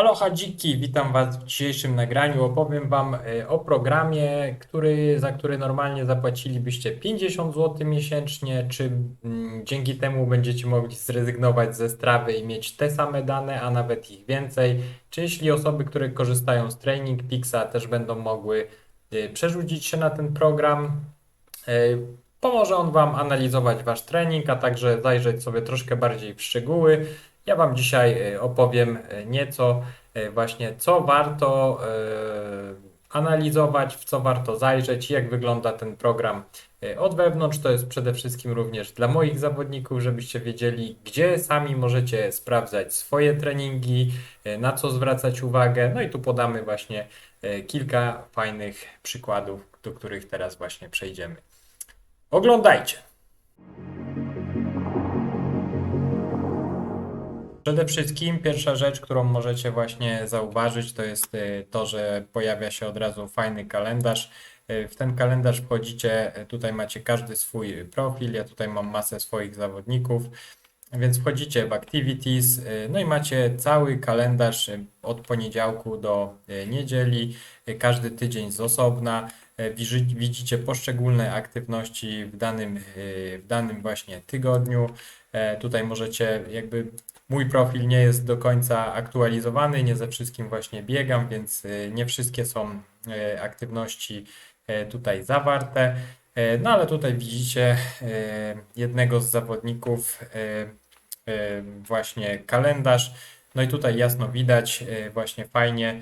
Aloha dziki, witam Was w dzisiejszym nagraniu. Opowiem Wam e, o programie, który, za który normalnie zapłacilibyście 50 zł miesięcznie, czy mm, dzięki temu będziecie mogli zrezygnować ze strawy i mieć te same dane, a nawet ich więcej. Czy jeśli osoby, które korzystają z Training Pixa też będą mogły e, przerzucić się na ten program. E, Pomoże on Wam analizować Wasz trening, a także zajrzeć sobie troszkę bardziej w szczegóły. Ja Wam dzisiaj e, opowiem e, nieco e, właśnie, co warto analizować, w co warto zajrzeć, jak wygląda ten program od wewnątrz. To jest przede wszystkim również dla moich zawodników, żebyście wiedzieli, gdzie sami możecie sprawdzać swoje treningi, na co zwracać uwagę. No i tu podamy właśnie kilka fajnych przykładów, do których teraz właśnie przejdziemy. Oglądajcie! Przede wszystkim pierwsza rzecz, którą możecie właśnie zauważyć, to jest y, to, że pojawia się od razu fajny kalendarz. Y, W ten kalendarz wchodzicie, y, tutaj macie każdy swój profil, ja tutaj mam masę swoich zawodników, więc wchodzicie w Activities, no i macie cały kalendarz od poniedziałku do niedzieli, każdy tydzień z osobna. Widzicie poszczególne aktywności w danym, w danym właśnie tygodniu. E, Tutaj możecie jakby Mój profil nie jest do końca aktualizowany, nie ze wszystkim właśnie biegam, więc y, nie wszystkie są y, aktywności tutaj zawarte. No ale tutaj widzicie jednego z zawodników, właśnie kalendarz. No i tutaj jasno widać, właśnie fajnie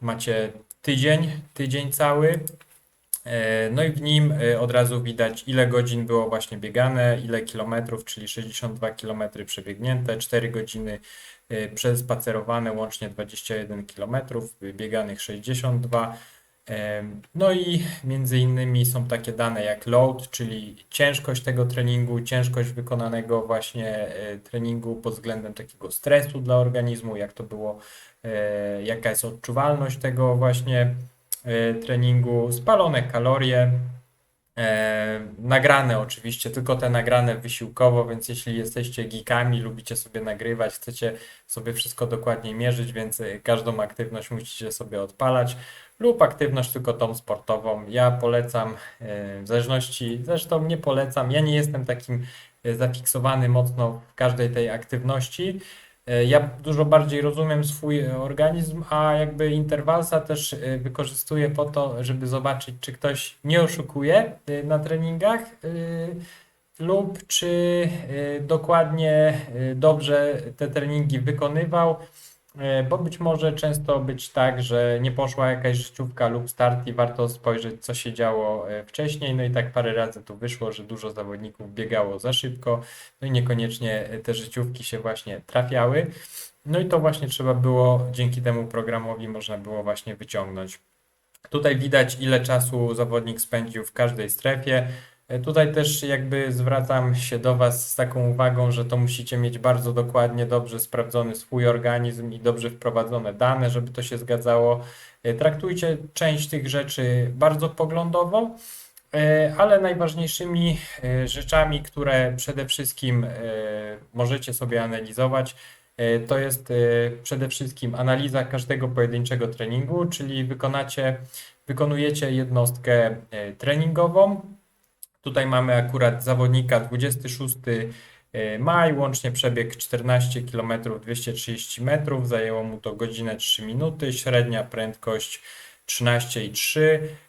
macie tydzień, tydzień cały. E, No i w nim e, od razu widać, ile godzin było właśnie biegane, ile kilometrów, czyli 62 kilometry przebiegnięte, 4 godziny e, przespacerowane, łącznie 21 kilometrów, bieganych 62. E, No i między innymi są takie dane jak load, czyli ciężkość tego treningu, ciężkość wykonanego właśnie treningu pod względem takiego stresu dla organizmu, jak to było, jaka jest odczuwalność tego właśnie treningu, spalone kalorie, e, nagrane oczywiście, tylko te nagrane wysiłkowo, więc jeśli jesteście geekami, lubicie sobie nagrywać, chcecie sobie wszystko dokładnie mierzyć, więc e, każdą aktywność musicie sobie odpalać lub aktywność tylko tą sportową. Ja polecam, e, w zależności, zresztą nie polecam, ja nie jestem takim e, zafiksowany mocno w każdej tej aktywności. E, Ja dużo bardziej rozumiem swój e, organizm, a jakby interwalsa też e, wykorzystuję po to, żeby zobaczyć, czy ktoś nie oszukuje na treningach lub czy dokładnie dobrze te treningi wykonywał. E, Bo być może często być tak, że nie poszła jakaś życiówka lub start i warto spojrzeć, co się działo e, wcześniej. No i tak parę razy tu wyszło, że dużo zawodników biegało za szybko, no i niekoniecznie e, te życiówki się właśnie trafiały. No i to właśnie trzeba było, dzięki temu programowi można było właśnie wyciągnąć. Tutaj widać, ile czasu zawodnik spędził w każdej strefie. E, Tutaj też jakby zwracam się do Was z taką uwagą, że to musicie mieć bardzo dokładnie, dobrze sprawdzony swój organizm i dobrze wprowadzone dane, żeby to się zgadzało. E, Traktujcie część tych rzeczy bardzo poglądowo, e, ale najważniejszymi rzeczami, które przede wszystkim możecie sobie analizować, to jest przede wszystkim analiza każdego pojedynczego treningu, czyli wykonacie, wykonujecie jednostkę treningową. Tutaj mamy akurat zawodnika 26 e, maj, łącznie przebieg 14 km 230 metrów, zajęło mu to godzinę 3 minuty, średnia prędkość 13,3.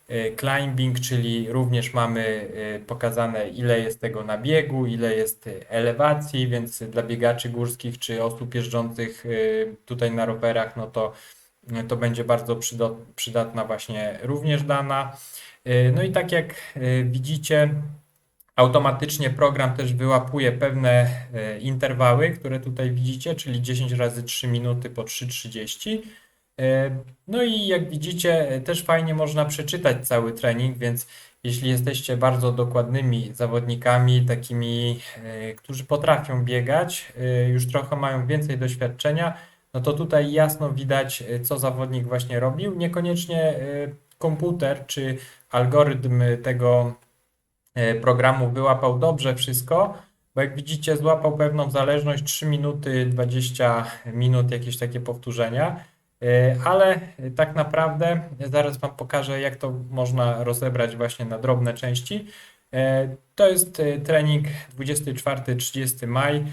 E, Climbing, czyli również mamy e, pokazane ile jest tego na biegu, ile jest elewacji, więc dla biegaczy górskich czy osób jeżdżących tutaj na rowerach, no to, to będzie bardzo przydatna właśnie również dana. E, No i tak jak e, widzicie, automatycznie program też wyłapuje pewne e, interwały, które tutaj widzicie, czyli 10 razy 3 minuty po 3,30. E, No i jak widzicie, też fajnie można przeczytać cały trening, więc jeśli jesteście bardzo dokładnymi zawodnikami, takimi, którzy potrafią biegać, już trochę mają więcej doświadczenia, no to tutaj jasno widać, co zawodnik właśnie robił. Niekoniecznie komputer czy algorytm tego e, programu wyłapał dobrze wszystko, bo jak widzicie, złapał pewną zależność 3 minuty 20 minut, jakieś takie powtórzenia. E, Ale tak naprawdę zaraz Wam pokażę, jak to można rozebrać właśnie na drobne części. E, To jest trening 24-30 maj.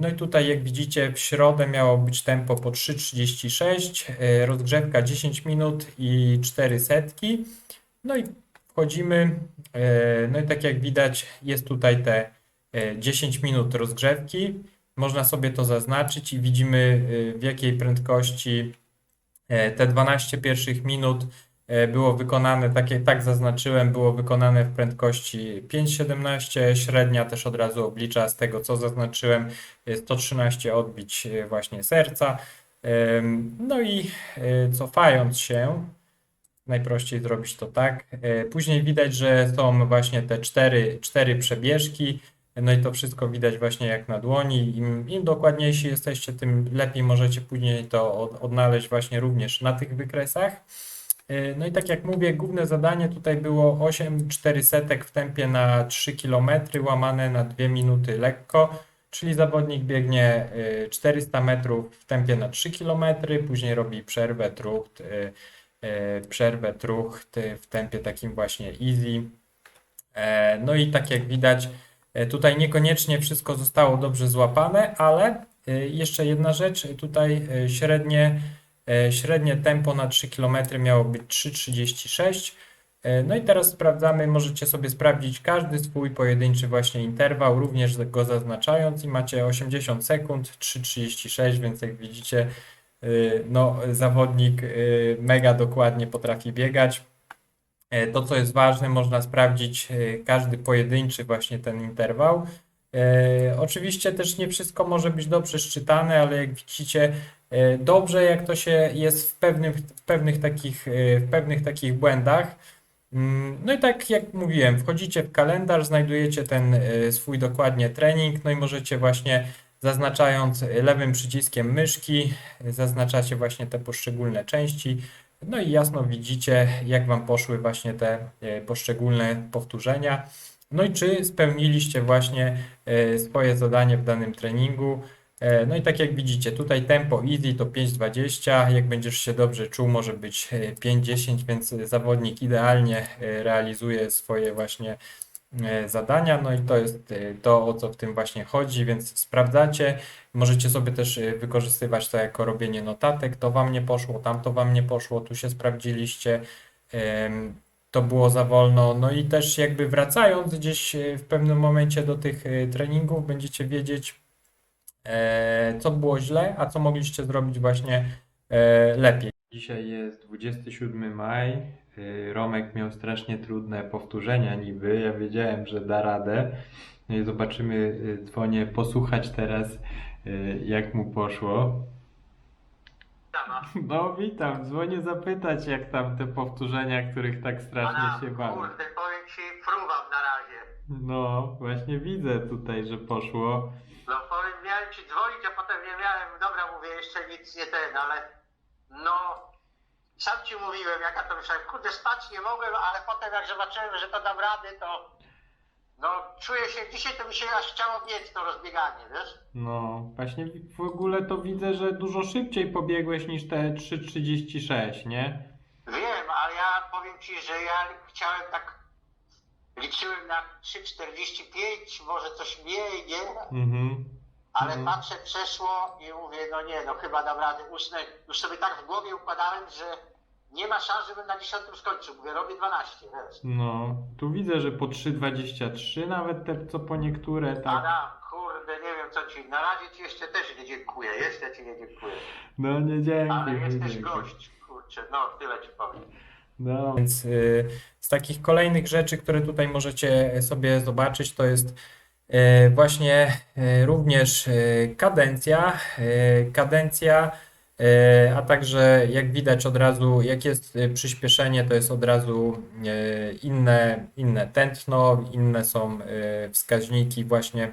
No i tutaj, jak widzicie, w środę miało być tempo po 3,36, e, rozgrzewka 10 minut i 4 setki. No i wchodzimy. e, No i tak jak widać, jest tutaj te e, 10 minut rozgrzewki. Można sobie to zaznaczyć i widzimy e, w jakiej prędkości e, te 12 pierwszych minut e, było wykonane, tak jak tak zaznaczyłem, było wykonane w prędkości 5,17. Średnia też od razu oblicza z tego, co zaznaczyłem, e, 113 odbić e, właśnie serca. No i e, cofając się, najprościej zrobić to tak. E, Później widać, że są właśnie te cztery, cztery przebieżki. No i to wszystko widać właśnie jak na dłoni. Im, im dokładniejsi jesteście, tym lepiej możecie później to od, odnaleźć właśnie również na tych wykresach. E, No i tak jak mówię, główne zadanie tutaj było 8 400 w tempie na 3 km, łamane na 2 minuty lekko, czyli zawodnik biegnie e, 400 metrów w tempie na 3 km, później robi przerwę, trucht, e, e, przerwę, trucht w tempie takim właśnie easy. E, No i tak jak widać, e, tutaj niekoniecznie wszystko zostało dobrze złapane, ale e, jeszcze jedna rzecz, tutaj e, średnie, e, średnie tempo na 3 km miało być 3,36. E, No i teraz sprawdzamy, możecie sobie sprawdzić każdy swój pojedynczy właśnie interwał, również go zaznaczając i macie 80 sekund, 3,36, więc jak widzicie, no zawodnik y, mega dokładnie potrafi biegać. E, To, co jest ważne, można sprawdzić każdy pojedynczy właśnie ten interwał. Oczywiście też nie wszystko może być dobrze szczytane, ale jak widzicie, dobrze jak to się jest w pewnych, w pewnych takich, w pewnych takich błędach. Mm, No i tak jak mówiłem, wchodzicie w kalendarz, znajdujecie ten swój dokładnie trening, no i możecie właśnie zaznaczając lewym przyciskiem myszki, zaznaczacie właśnie te poszczególne części. No i jasno widzicie, jak Wam poszły właśnie te e, poszczególne powtórzenia. No i czy spełniliście właśnie e, swoje zadanie w danym treningu. E, No i tak jak widzicie, tutaj tempo easy to 5,20. Jak będziesz się dobrze czuł, może być e, 5,10, więc zawodnik idealnie realizuje swoje właśnie zadania. No i to jest e, to, o co w tym właśnie chodzi, więc sprawdzacie. Możecie sobie też e, wykorzystywać to jako robienie notatek. To Wam nie poszło, tam to Wam nie poszło, tu się sprawdziliście. To było za wolno. No i też jakby wracając gdzieś e, w pewnym momencie do tych e, treningów, będziecie wiedzieć, e, co było źle, a co mogliście zrobić właśnie e, lepiej. Dzisiaj jest 27 maj. Y, Romek miał strasznie trudne powtórzenia niby. Ja wiedziałem, że da radę. No i zobaczymy, y, dzwonię posłuchać teraz, y, jak mu poszło. No witam, dzwonię zapytać, jak tam te powtórzenia, których tak strasznie Pana, się bałem. kurde, powiem ci, fruwam na razie. No, właśnie widzę tutaj, że poszło. No powiem, miałem ci dzwonić, a potem nie miałem, dobra, mówię, jeszcze nic nie ten, ale no, sam ci mówiłem, jaka to myślałem, kurde, spać nie mogłem, ale potem jak zobaczyłem, że to dam rady, to no, czuję się, dzisiaj to mi się aż chciało biec to rozbieganie, wiesz? No, właśnie w- w ogóle to widzę, że dużo szybciej pobiegłeś niż te 3,36, nie? Wiem, ale ja powiem ci, że ja chciałem tak, liczyłem na 3,45, może coś mniej, nie? Mhm. Ale Mhm. patrzę, przeszło i mówię, no nie, no chyba dam radę. Usnę. Już sobie tak w głowie układałem, że nie ma szans, żebym na 10 skończył. Mówię, robię 12, wiesz. No, tu widzę, że po 3,23 nawet te, co po niektóre, tak. Adam, kurde, nie wiem co ci. Na razie ci jeszcze też nie dziękuję. Jeszcze ci nie dziękuję. No nie dzięki. Ale nie jesteś dzięki. gość, kurczę. No, tyle ci powiem. No, więc y, z takich kolejnych rzeczy, które tutaj możecie sobie zobaczyć, to jest y, właśnie y, również y, kadencja, kadencja, a także jak widać od razu, jak jest przyspieszenie, to jest od razu inne, inne tętno, inne są wskaźniki właśnie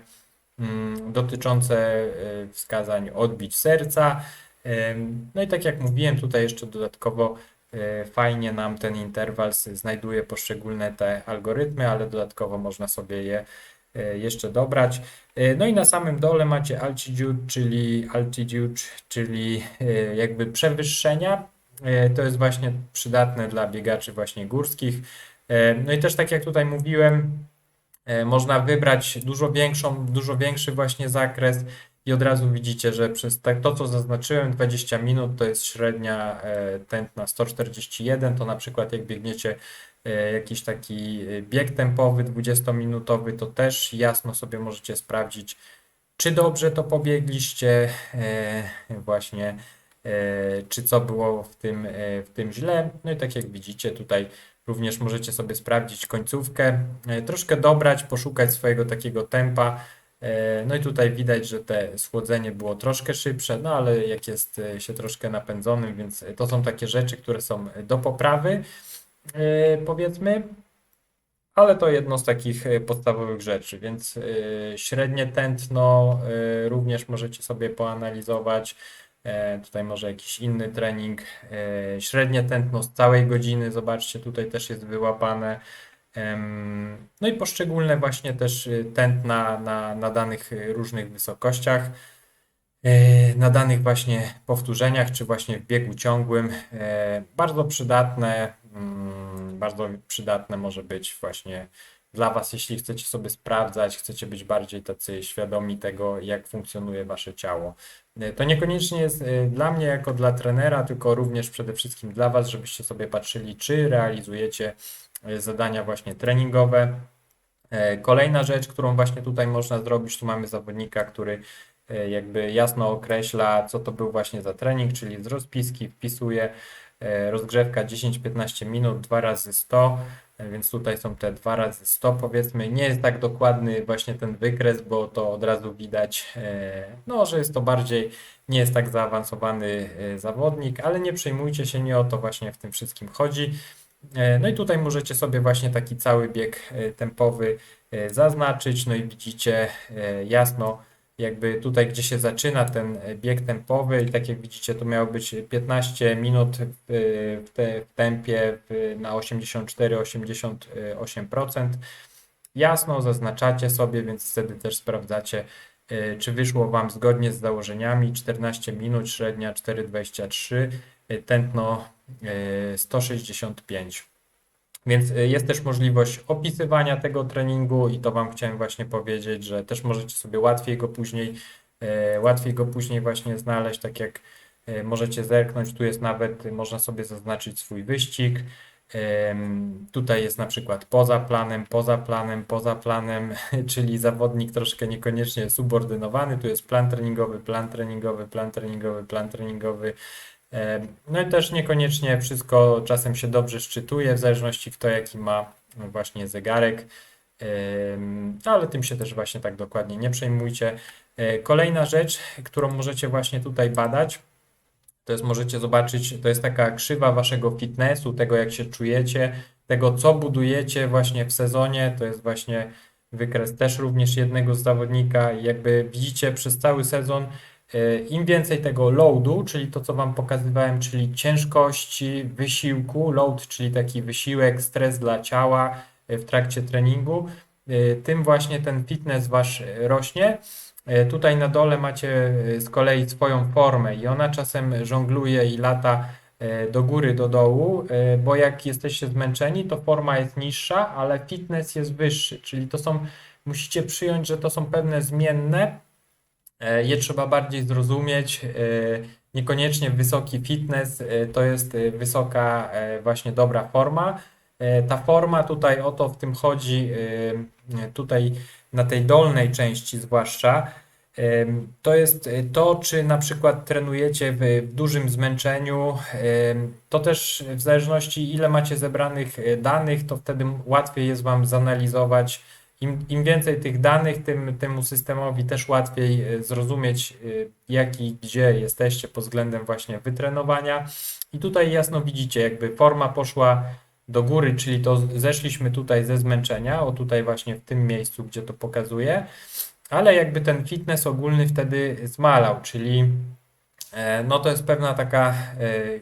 mm, dotyczące wskazań odbić serca. No i tak jak mówiłem, tutaj jeszcze dodatkowo fajnie nam ten interwał znajduje poszczególne te algorytmy, ale dodatkowo można sobie je e, jeszcze dobrać. E, No i na samym dole macie altitude, czyli altitude, czyli e, jakby przewyższenia. E, To jest właśnie przydatne dla biegaczy właśnie górskich. E, No i też tak jak tutaj mówiłem, e, można wybrać dużo większą, dużo większy właśnie zakres i od razu widzicie, że przez tak, to, co zaznaczyłem, 20 minut to jest średnia e, tętna 141, to na przykład jak biegniecie e, jakiś taki e, bieg tempowy 20-minutowy, to też jasno sobie możecie sprawdzić, czy dobrze to pobiegliście, e, właśnie, e, czy co było w tym, e, w tym źle. No i tak jak widzicie, tutaj również możecie sobie sprawdzić końcówkę, e, troszkę dobrać, poszukać swojego takiego tempa. E, No i tutaj widać, że te schłodzenie było troszkę szybsze, no ale jak jest e, się troszkę napędzonym, więc e, to są takie rzeczy, które są do poprawy, e, powiedzmy. Ale to jedno z takich e, podstawowych rzeczy, więc e, średnie tętno e, również możecie sobie poanalizować. E, Tutaj może jakiś inny trening. E, Średnie tętno z całej godziny, zobaczcie, tutaj też jest wyłapane. No i poszczególne właśnie też tętna na, na danych różnych wysokościach, e, na danych właśnie powtórzeniach, czy właśnie w biegu ciągłym. E, Bardzo przydatne, bardzo przydatne może być właśnie dla Was, jeśli chcecie sobie sprawdzać, chcecie być bardziej tacy świadomi tego, jak funkcjonuje Wasze ciało. E, To niekoniecznie jest e, dla mnie jako dla trenera, tylko również przede wszystkim dla Was, żebyście sobie patrzyli, czy realizujecie e, zadania właśnie treningowe. Kolejna rzecz, którą właśnie tutaj można zrobić, tu mamy zawodnika, który jakby jasno określa, co to był właśnie za trening, czyli z rozpiski wpisuje rozgrzewka 10-15 minut, 2 razy 100, e, więc tutaj są te 2 razy 100 powiedzmy. Nie jest tak dokładny właśnie ten wykres, bo to od razu widać, e, no, że jest to bardziej, nie jest tak zaawansowany e, zawodnik, ale nie przejmujcie się, nie o to właśnie w tym wszystkim chodzi. E, No i tutaj możecie sobie właśnie taki cały bieg e, tempowy e, zaznaczyć, no i widzicie e, jasno jakby tutaj, gdzie się zaczyna ten e, bieg tempowy i tak jak widzicie, to miało być 15 minut w, w, te, w tempie na 84-88%. Jasno zaznaczacie sobie, więc wtedy też sprawdzacie, e, czy wyszło Wam zgodnie z założeniami 14 minut, średnia 4,23, e, tętno e, 165. Więc y, jest też możliwość opisywania tego treningu i to Wam chciałem właśnie powiedzieć, że też możecie sobie łatwiej go później, e, łatwiej go później właśnie znaleźć, tak jak e, możecie zerknąć, tu jest nawet, y, można sobie zaznaczyć swój wyścig. Tutaj jest na przykład poza planem, poza planem, poza planem, czyli zawodnik troszkę niekoniecznie subordynowany. Tu jest plan treningowy, plan treningowy, plan treningowy, plan treningowy. No i też niekoniecznie wszystko czasem się dobrze szczytuje, w zależności kto jaki ma właśnie zegarek. Em, Ale tym się też właśnie tak dokładnie nie przejmujcie. E, Kolejna rzecz, którą możecie właśnie tutaj badać, to jest możecie zobaczyć, to jest taka krzywa waszego fitnessu, tego jak się czujecie, tego co budujecie właśnie w sezonie, to jest właśnie wykres też również jednego z zawodnika jakby widzicie przez cały sezon im więcej tego loadu, czyli to co wam pokazywałem, czyli ciężkości, wysiłku, load, czyli taki wysiłek, stres dla ciała e, w trakcie treningu, e, tym właśnie ten fitness wasz e, rośnie. E, Tutaj na dole macie e, z kolei swoją formę i ona czasem żongluje i lata e, do góry, do dołu, e, bo jak jesteście zmęczeni, to forma jest niższa, ale fitness jest wyższy, czyli to są, musicie przyjąć, że to są pewne zmienne, e, je trzeba bardziej zrozumieć. e, Niekoniecznie wysoki fitness e, to jest e, wysoka e, właśnie dobra forma. E, Ta forma tutaj o to w tym chodzi, e, tutaj na tej dolnej części zwłaszcza, to jest e, to, czy na przykład trenujecie w, dużym zmęczeniu. To też w zależności ile macie zebranych e, danych, to wtedy łatwiej jest Wam zanalizować. Im, im więcej tych danych, tym temu systemowi też łatwiej e, zrozumieć, e, jak i gdzie jesteście pod względem właśnie wytrenowania. I tutaj jasno widzicie, jakby forma poszła do góry, czyli to zeszliśmy tutaj ze zmęczenia, o tutaj właśnie w tym miejscu, gdzie to pokazuje, ale jakby ten fitness ogólny wtedy zmalał, czyli e, no to jest pewna taka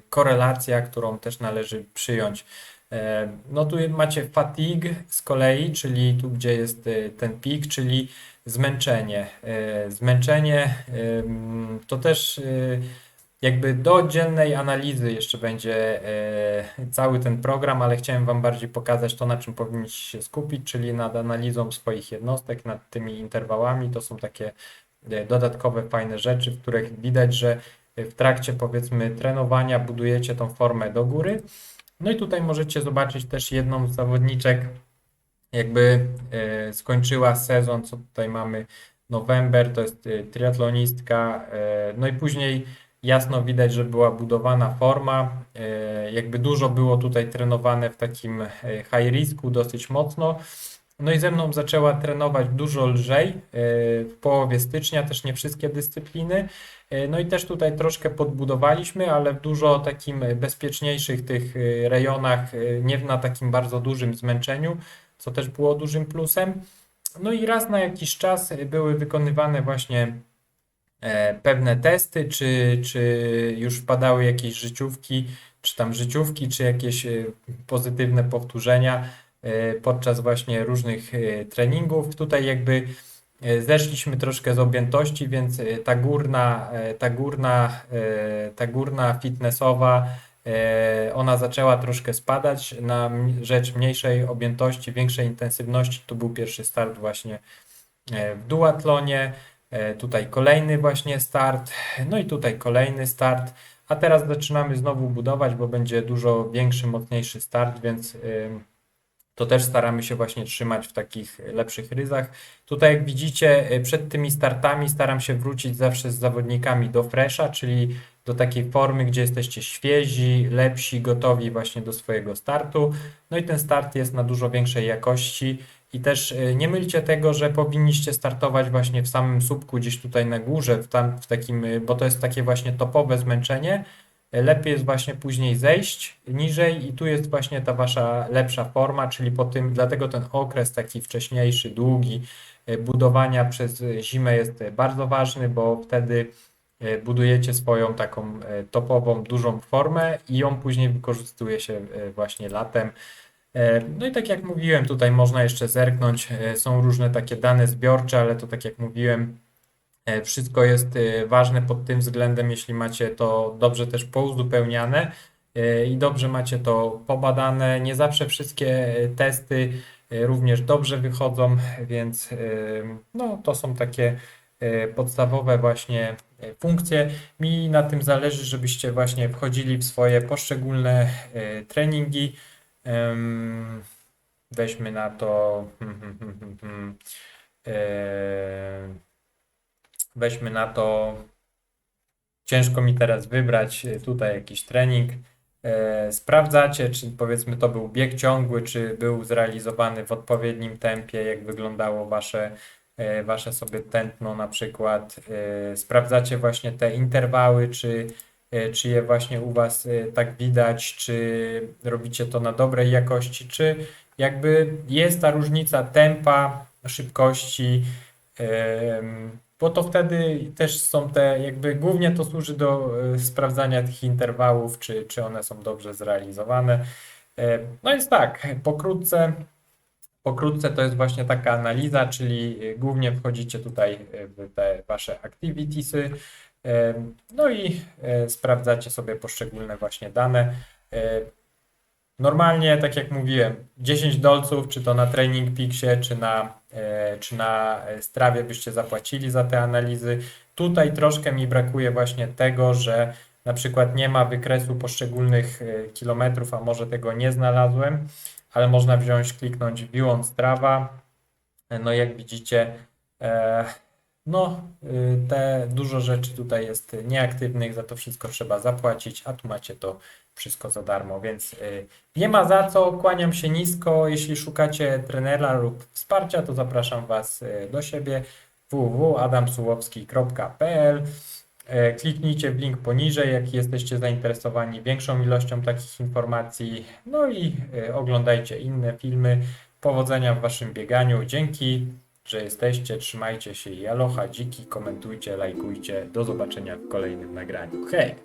korelacja, którą też należy przyjąć. E, No tu macie fatigue z kolei, czyli tu gdzie jest e, ten pik, czyli zmęczenie. E, Zmęczenie to też jakby do oddzielnej analizy jeszcze będzie cały ten program, ale chciałem Wam bardziej pokazać to, na czym powinniście się skupić, czyli nad analizą swoich jednostek, nad tymi interwałami. To są takie dodatkowe fajne rzeczy, w których widać, że w trakcie powiedzmy trenowania budujecie tą formę do góry. No i tutaj możecie zobaczyć też jedną z zawodniczek, jakby e, skończyła sezon, co tutaj mamy November, to jest e, triatlonistka, e, no i później jasno widać, że była budowana forma, jakby dużo było tutaj trenowane w takim high risku dosyć mocno. No i ze mną zaczęła trenować dużo lżej e, w połowie stycznia, też nie wszystkie dyscypliny. E, No i też tutaj troszkę podbudowaliśmy, ale w dużo takim bezpieczniejszych tych e, rejonach, nie na takim bardzo dużym zmęczeniu, co też było dużym plusem. No i raz na jakiś czas były wykonywane właśnie pewne testy, czy, czy już wpadały jakieś życiówki, czy tam życiówki, czy jakieś pozytywne powtórzenia podczas właśnie różnych e, treningów. Tutaj jakby e, zeszliśmy troszkę z objętości, więc e, ta górna, e, ta górna, e, ta górna fitnessowa, e, ona zaczęła troszkę spadać na rzecz mniejszej objętości, większej intensywności. Tu był pierwszy start właśnie e, w duatlonie. E, Tutaj kolejny właśnie start, no i tutaj kolejny start, a teraz zaczynamy znowu budować, bo będzie dużo większy, mocniejszy start, więc to też staramy się właśnie trzymać w takich lepszych ryzach. Tutaj jak widzicie, y, przed tymi startami staram się wrócić zawsze z zawodnikami do fresha, czyli do takiej formy, gdzie jesteście świezi, lepsi, gotowi właśnie do swojego startu. No i ten start jest na dużo większej jakości. I też y, nie mylcie tego, że powinniście startować właśnie w samym słupku, gdzieś tutaj na górze, w, tam, w takim, y, bo to jest takie właśnie topowe zmęczenie. Lepiej jest właśnie później zejść niżej i tu jest właśnie ta wasza lepsza forma, czyli po tym, dlatego ten okres taki wcześniejszy, długi y, budowania przez zimę jest y, bardzo ważny, bo wtedy y, budujecie swoją taką topową, dużą formę i ją później wykorzystuje się właśnie latem. E, No i tak jak mówiłem, tutaj można jeszcze zerknąć. e, Są różne takie dane zbiorcze, ale to tak jak mówiłem, e, wszystko jest e, ważne pod tym względem, jeśli macie to dobrze też pouzupełniane e, i dobrze macie to pobadane. Nie zawsze wszystkie e, testy e, również dobrze wychodzą, więc e, no, to są takie e, podstawowe właśnie e, funkcje. Mi na tym zależy, żebyście właśnie wchodzili w swoje poszczególne e, treningi. Weźmy na to. Weźmy na to. Ciężko mi teraz wybrać e, tutaj jakiś trening. E, Sprawdzacie, czy powiedzmy to był bieg ciągły, czy był zrealizowany w odpowiednim tempie, jak wyglądało wasze, e, wasze sobie tętno na przykład. Sprawdzacie właśnie te interwały, czy czy je właśnie u Was tak widać, czy robicie to na dobrej jakości, czy jakby jest ta różnica tempa, szybkości, bo to wtedy też są te, jakby głównie to służy do e, sprawdzania tych interwałów, czy, czy one są dobrze zrealizowane. E, No więc tak, pokrótce, pokrótce to jest właśnie taka analiza, czyli e, głównie wchodzicie tutaj w te Wasze activitiesy, no i sprawdzacie sobie poszczególne właśnie dane. Normalnie, tak jak mówiłem, 10 dolców, czy to na Training Peaksie, czy na, e, czy na e, Strawie byście zapłacili za te analizy. Tutaj troszkę mi brakuje właśnie tego, że na przykład nie ma wykresu poszczególnych e, kilometrów, a może tego nie znalazłem, ale można wziąć, kliknąć View on Strava. No jak widzicie, no te dużo rzeczy tutaj jest nieaktywnych, za to wszystko trzeba zapłacić, a tu macie to wszystko za darmo, więc y, nie ma za co, kłaniam się nisko. Jeśli szukacie trenera lub wsparcia, to zapraszam Was y, do siebie www.adamsułowski.pl E, Kliknijcie w link poniżej, jak jesteście zainteresowani większą ilością takich informacji. No i y, oglądajcie inne filmy. Powodzenia w Waszym bieganiu. Dzięki, że jesteście. Trzymajcie się i aloha, dziki. Komentujcie, lajkujcie. Do zobaczenia w kolejnym nagraniu. Hej!